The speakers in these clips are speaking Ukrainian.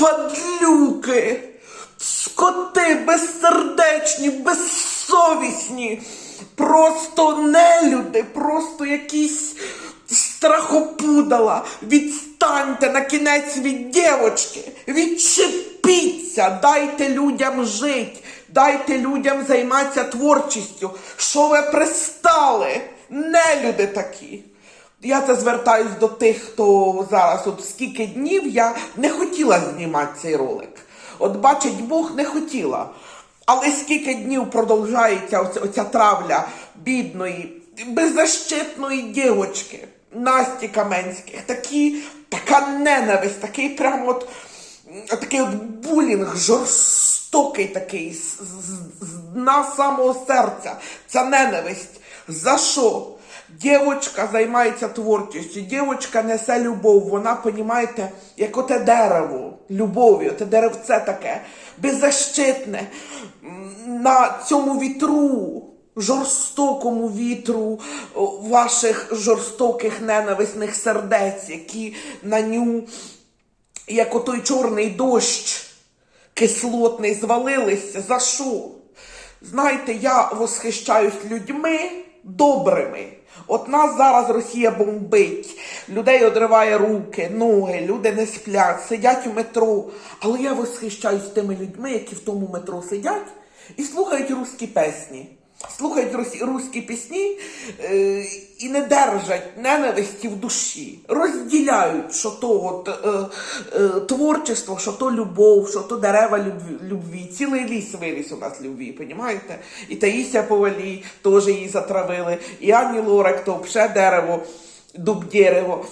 падлюки, скоти безсердечні, безсовісні, просто нелюди, просто якісь страхопудала. Відстаньте на кінець від дівочки, відчепіться, дайте людям жить, дайте людям займатися творчістю. Що ви пристали? Нелюди такі. Я це звертаюсь до тих, хто зараз, от скільки днів я не хотіла знімати цей ролик. От бачить Бог, не хотіла. Але скільки днів продовжається оця, оця травля бідної, беззащитної дівочки, Насті Каменських, такі, така ненависть, такий прямо от, такий от булінг, жорстокий такий, з, з, з дна самого серця, ця ненависть. За що? Дівочка займається творчістю, дівочка несе любов, вона, понімаєте, як оте дерево, любові, оте деревце таке, беззащитне, на цьому вітру, жорстокому вітру ваших жорстоких ненависних сердець, які на ню, як отой чорний дощ кислотний, звалилися. За що? Знаєте, я восхищаюсь людьми добрими. От нас зараз Росія бомбить, людей одриває руки, ноги, люди не сплять, сидять у метро. Але я восхищаюсь тими людьми, які в тому метро сидять і слухають русські пісні. Слухають руські пісні е, і не держать ненависті в душі, розділяють, що то от, е, е, творчество, що то любов, що то дерева любві. Цілий ліс виріс у нас любві, понімаєте? І Таїся Повалій теж її затравили, і Ані Лорак, то пше дерево, дуб дерево.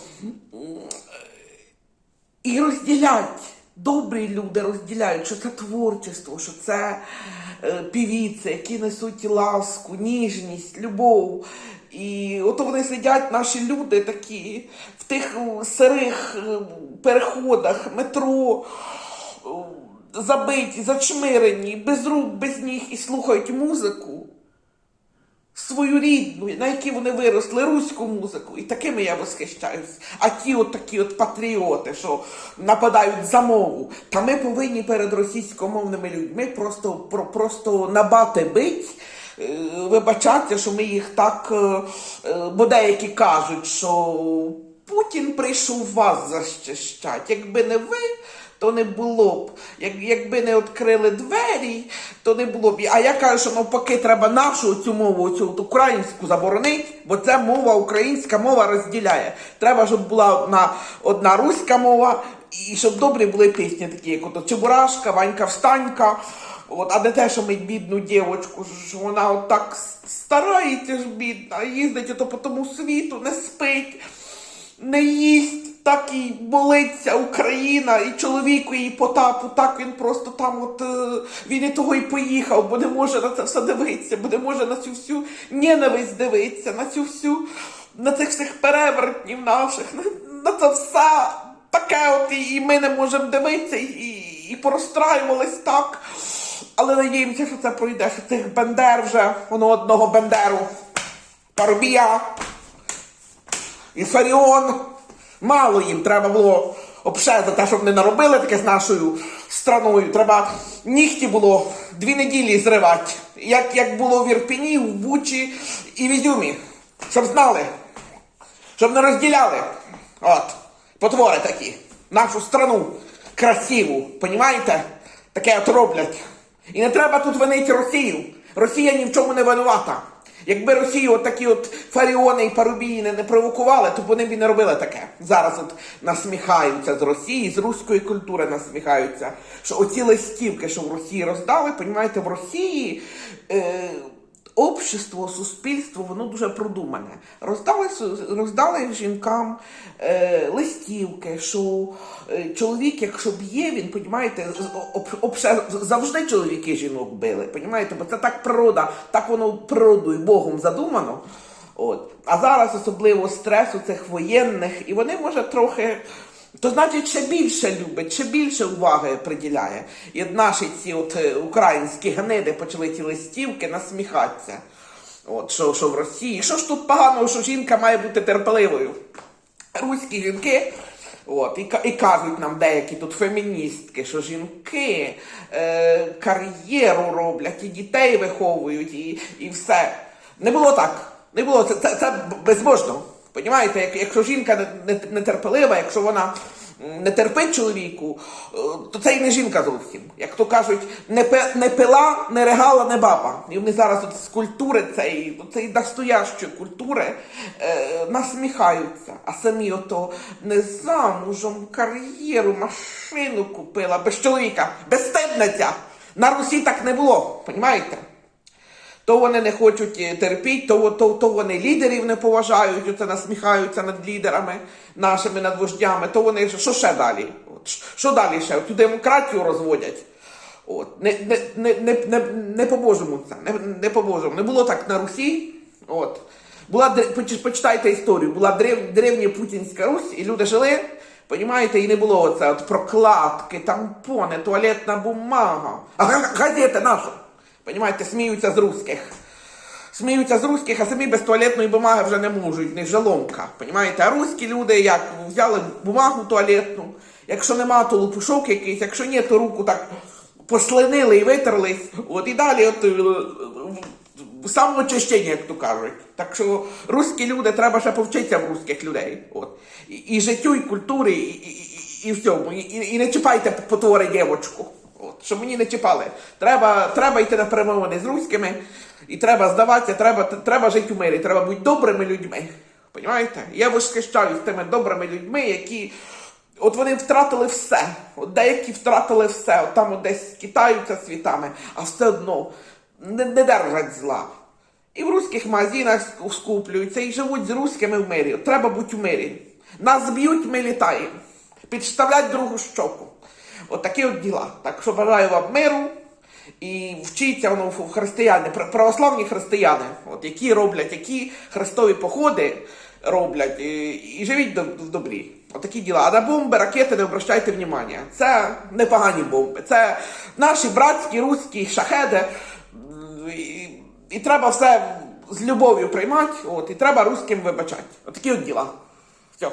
І розділять. Добрі люди розділяють, що це творчество, що це е, півіці, які несуть ласку, ніжність, любов. І от вони сидять, наші люди такі, в тих сирих е, переходах, метро, е, забиті, зачмирені, без рук, без ніг і слухають музику свою рідну, на якій вони виросли, руську музику. І такими я восхищаюсь. А ті от такі от патріоти, що нападають за мову. Та ми повинні перед російськомовними людьми просто, про, просто набати бить. е, Вибачатися, що ми їх так, е, е, бо деякі кажуть, що Путін прийшов вас захищати. Якби не ви, то не було б. Як, якби не відкрили двері, то не було б. А я кажу, що навпаки, треба нашу цю мову, цю українську заборонити, бо це мова, українська мова розділяє. Треба, щоб була одна, одна руська мова, і щоб добрі були пісні, такі, як ото Чебурашка, Ванька Встанька. От, а не те, що ми бідну дівочку, що вона от так старається ж бідна, їздить ото по тому світу, не спить не їсть, так і болиться Україна, і чоловіку її потапу, так він просто там, от е, він і того і поїхав, бо не може на це все дивитися, бо не може на цю всю ненависть дивитися, на цю всю, на цих всіх перевертнів наших, на, на це все таке, от і ми не можемо дивитися, і, і, і порозстраювались так. Але надіємося, що це пройде, що цих бендер вже, воно одного бендеру, Парубія, і Фаріон. Мало їм треба було обше те, щоб не наробили таке з нашою страною. Треба нігті було дві неділі зривати, як, як було в Ірпіні, в Бучі і в Ізюмі. Щоб знали, щоб не розділяли. От, потвори такі. Нашу страну красиву, понімаєте? Таке от роблять. І не треба тут винити Росію. Росія ні в чому не винувата. Якби Росію от такі от фаріони і парубії не, не провокували, то вони б і не робили таке. Зараз от насміхаються з Росії, з руської культури насміхаються. Що оці листівки, що в Росії роздали, понімаєте, в Росії е, общество, суспільство, воно дуже продумане. Роздали, роздали жінкам е, листівки, що е, чоловік, якщо б'є, він, понімаєте, з- об, завжди чоловіки жінок били, понімаєте, бо це так природа, так воно природою Богом задумано. От. А зараз особливо стрес у цих воєнних, і вони, може, трохи. То значить, ще більше любить, ще більше уваги приділяє. І наші ці от е, українські гниди почали ці листівки насміхатися. От що, що в Росії. Що ж тут поганого, що жінка має бути терпеливою? Руські жінки От, і, і кажуть нам деякі тут феміністки, що жінки е, кар'єру роблять, і дітей виховують, і, і все. Не було так. Не було. Це, це, це безбожно. Понімаєте, якщо жінка не- не- нетерпелива, якщо вона не терпить чоловіку, е, то це і не жінка зовсім. Як то кажуть, не, пила, не регала, не баба. І вони зараз от з культури цієї, цієї настоящої культури е, насміхаються, а самі ото не замужем, кар'єру, машину купила, без чоловіка, безстидниця. На Русі так не було, понімаєте? То вони не хочуть е, терпіти, то, то, то вони лідерів не поважають, оце насміхаються над лідерами нашими, над вождями, то вони що ще далі? Що далі ще? Цю демократію розводять. От, не, не, не, не, не, не по-божому це, не, не по-божому. Не було так на Русі. От. Була, почитайте історію, була древ, древня Путінська Русь, і люди жили, понімаєте, і не було оце от прокладки, тампони, туалетна бумага. А га- газети наші. Понімаєте, сміються з русських. Сміються з русських, а самі без туалетної бумаги вже не можуть, не жаломка. Понімаєте? А руські люди як взяли бумагу туалетну, якщо нема, то лупушок якийсь, якщо ні, то руку так послинили і витерлись. От і далі от, е, самоочищення, як то кажуть. Так що руські люди, треба ще повчитися в руських людей. От. І, і життю, і культурі, і, і, і, всьому. І, і не чіпайте потвори дівочку. Щоб мені не чіпали. Треба, треба йти на перемовини з руськими, і треба здаватися, треба, треба жити у мирі, треба бути добрими людьми. Понімаєте? Я восхищаюсь тими добрими людьми, які. От вони втратили все. От деякі втратили все. От там от десь китаються світами, а все одно не, не держать зла. І в руських магазинах скуплюються, і живуть з руськими в мирі. От Треба бути в мирі. Нас б'ють, ми літаємо. Підставлять другу щоку. От такі от діла. Так що бажаю вам миру і вчіться воно в християни, православні християни, от які роблять, які хрестові походи роблять, і, і живіть в добрі. Отакі діла. А на бомби, ракети не обращайте внимання. Це непогані бомби. Це наші братські руські шахеди. І, і треба все з любов'ю приймати, от, і треба руським вибачати. Отакі от діла. Все.